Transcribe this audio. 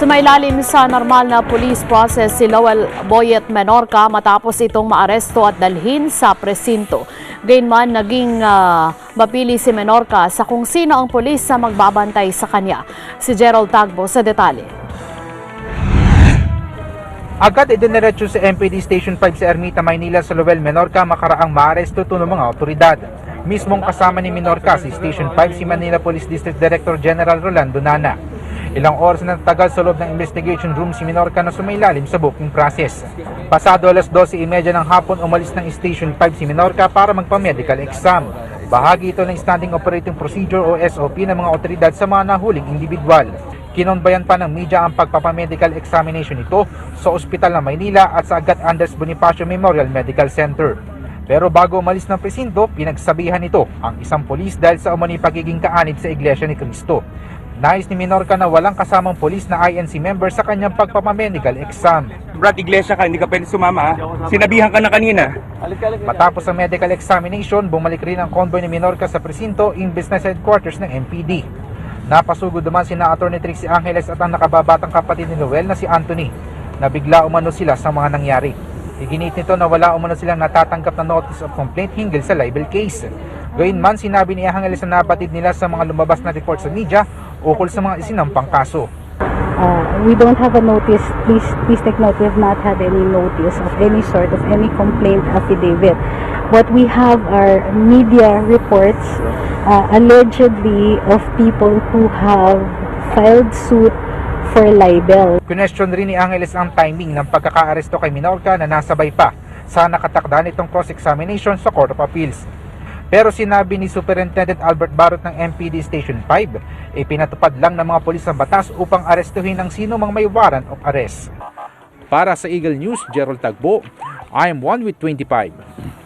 Sumailalim sa normal na police process si Lowell Boyet Menorca matapos itong maaresto at dalhin sa presinto. Gayunman, naging ah, mapili si Menorca sa kung sino ang pulis sa magbabantay sa kanya. Si Gerald Tagbo sa detalye. Agad idiniretso sa MPD Station 5 sa Ermita, Maynila sa Lowell, Menorca makaraang maaresto ito ng mga otoridad. Mismong kasama ni Menorca si Station 5 si Manila Police District Director General Rolando Nana. Ilang oras na natagal sa loob ng investigation room si Menorca na sumailalim sa booking process. Pasado alas 12.30 ng hapon umalis ng Station 5 si Menorca para magpa-medical exam. Bahagi ito ng Standing Operating Procedure o SOP ng mga otoridad sa mga nahuling individual. Kinonbayan pa ng media ang pagpapamedical examination nito sa ospital ng Maynila at sa Agat Andres Bonifacio Memorial Medical Center. Pero bago umalis ng presinto, pinagsabihan nito ang isang polis dahil sa umani pagiging kaanib sa Iglesia ni Cristo. Nais ni Minorca na walang kasamang polis na INC member sa kanyang pagpapamedical exam. Brad, iglesia ka, hindi ka pwede sumama ha. Sinabihan ka na kanina. Matapos ang medical examination, bumalik rin ang convoy ni Minorca sa presinto in business headquarters ng MPD. Napasugod naman sina Atty. Trixie Angeles at ang nakababatang kapatid ni Noel na si Anthony na bigla umano sila sa mga nangyari. Iginit nito na wala umano silang natatanggap na notice of complaint hinggil sa libel case. Gayunman, sinabi ni Angeles na nabatid nila sa mga lumabas na report sa media ukol sa mga isinampang kaso. Uh, we don't have a notice. Please, please take note. We have not had any notice of any sort of any complaint affidavit. What we have are media reports, uh, allegedly of people who have filed suit for libel. Question rin ni Angeles ang timing ng pagkakaaresto kay Minorca na nasabay pa sa nakatakda nitong cross-examination sa Court of Appeals. Pero sinabi ni Superintendent Albert Barot ng MPD Station 5, ipinatupad lang ng mga polis ang batas upang arestuhin ang sino mang may warrant of arrest. Para sa Eagle News, Gerald Tagbo, I am one with 25.